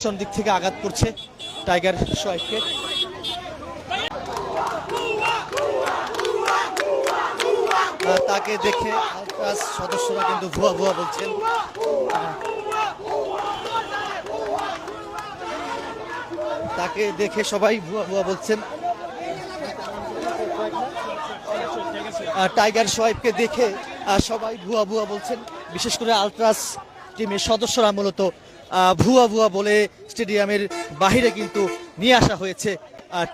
দিক থেকে আঘাত করছে টাইগার আহ, তাকে দেখে সদস্যরা কিন্তু ভুয়া ভুয়া বলছেন। তাকে দেখে সবাই ভুয়া ভুয়া বলছেন। টাইগার সোয়াইবকে দেখে সবাই ভুয়া ভুয়া বলছেন। বিশেষ করে আলট্রাস টিমের সদস্যরা মূলত ভুয়া ভুয়া বলে স্টেডিয়ামের বাহিরে কিন্তু নিয়ে আসা হয়েছে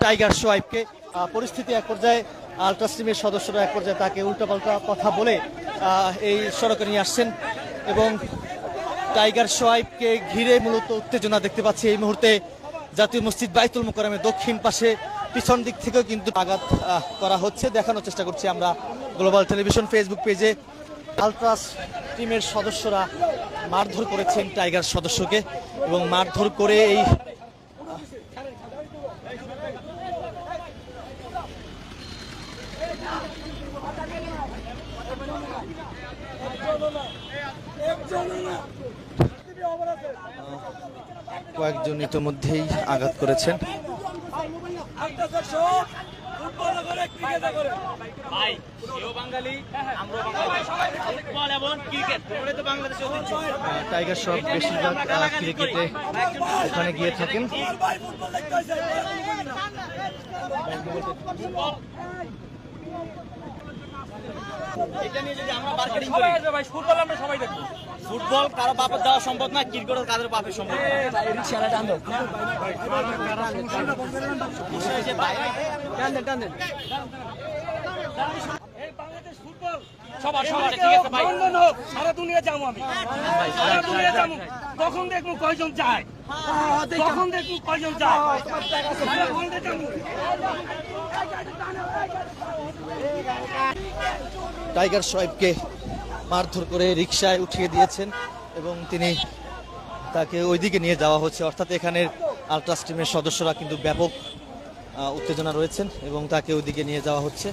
টাইগার সোয়াইবকে আহ, পরিস্থিতি এক পর্যায়ে আলট্রাস টিমের সদস্যরা এক পর্যায়ে তাকে উল্টাপাল্টা কথা বলে এই সড়কে নিয়ে আসছেন এবং টাইগার সোয়াইবকে ঘিরে মূলত উত্তেজনা দেখতে পাচ্ছি এই মুহূর্তে জাতীয় মসজিদ বাইতুল মোকারমের দক্ষিণ পাশে। পিছন দিক থেকেও কিন্তু আঘাত করা হচ্ছে। দেখানোর চেষ্টা করছি আমরা গ্লোবাল টেলিভিশন ফেসবুক পেজে আলট্রাস টিমের সদস্যরা মারধর করেছেন টাইগার সদস্যকে এবং মারধর করে এই কয়েকজন ইতিমধ্যেই আঘাত করেছেন। বাঙালি। টাইগার সব বেশিরভাগ ক্রিকেটে ওখানে গিয়ে থাকেন। এটা নিয়ে যদি আমরা মার্কেটিং করি। ভাই ফুটবল আমরা সবাই দেখব। ফুটবল কারও বাপের দেওয়া সম্ভব না ক্রিকেট কারও বাপের সম্ভব সবার সবার ঠিক আছে ভাই। লন্ডন হোক সারা দুনিয়া যাব আমি। সারা দুনিয়া যাব। তখন দেখব কয়জন যায়? তখন দেখব কয়জন যায়? যাব। টাইগার শোয়েবকে মারধর করে রিকশায় উঠিয়ে দিয়েছেন এবং তিনি তাকে ওইদিকে নিয়ে যাওয়া হচ্ছে। অর্থাৎ এখানের আলট্রাস টিমের সদস্যরা কিন্তু ব্যাপক আহ, উত্তেজনা রয়েছেন এবং তাকে ওইদিকে নিয়ে যাওয়া হচ্ছে।